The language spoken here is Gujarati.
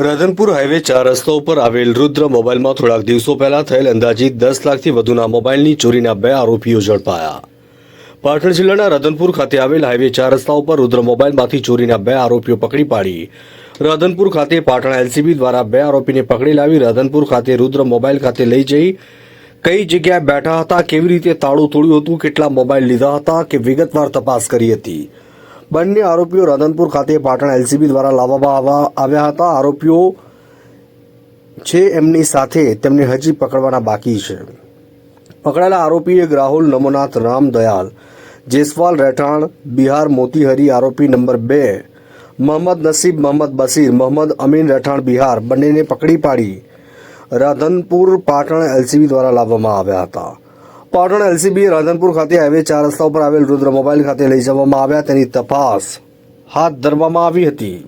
રાધનપુર હાઈવે ચાર રસ્તા ઉપર આવેલ રુદ્ર મોબાઈલમાં થોડાક દિવસો પહેલા થયેલ અંદાજિત દસ લાખથી વધુના મોબાઈલની ચોરીના બે આરોપીઓ ઝડપાયા. પાટણ જિલ્લાના રાધનપુર ખાતે આવેલ હાઈવે ચાર રસ્તા ઉપર રુદ્ર મોબાઈલમાંથી ચોરીના બે આરોપીઓ પકડી પાડી. રાધનપુર ખાતે પાટણ એલસીબી દ્વારા બે આરોપીને પકડી લાવી રાધનપુર ખાતે રુદ્ર મોબાઈલ ખાતે લઈ જઈ કઈ જગ્યાએ બેઠા હતા, કેવી રીતે તાળું તોડ્યું હતું, કેટલા મોબાઈલ લીધા હતા કે વિગતવાર તપાસ કરી હતી? બંને આરોપીઓ રાધનપુર ખાતે પાટણ એલસીબી દ્વારા લાવવામાં આવ્યા હતા. આરોપીઓ છે એમની સાથે તેમને હજી પકડવાના બાકી છે. પકડાયેલા આરોપી એક રાહુલ નમોનાથ રામદયાલ જેસવાલ રહેઠાણ, બિહાર મોતીહરી આરોપી નંબર બે, મોહમ્મદ નસીબ મોહમ્મદ બસીર, મોહમ્મદ અમીન રહેઠાણ બિહાર બંનેને પકડી પાડી રાધનપુર પાટણ એલસીબી દ્વારા લાવવામાં આવ્યા હતા. પાટણ એલસીબી રાધનપુર ખાતે હાઈવે ચાર રસ્તા ઉપર આવેલ રુદ્ર મોબાઈલ ખાતે લઈ જવામાં આવ્યા તેની તપાસ હાથ ધરવામાં આવી હતી.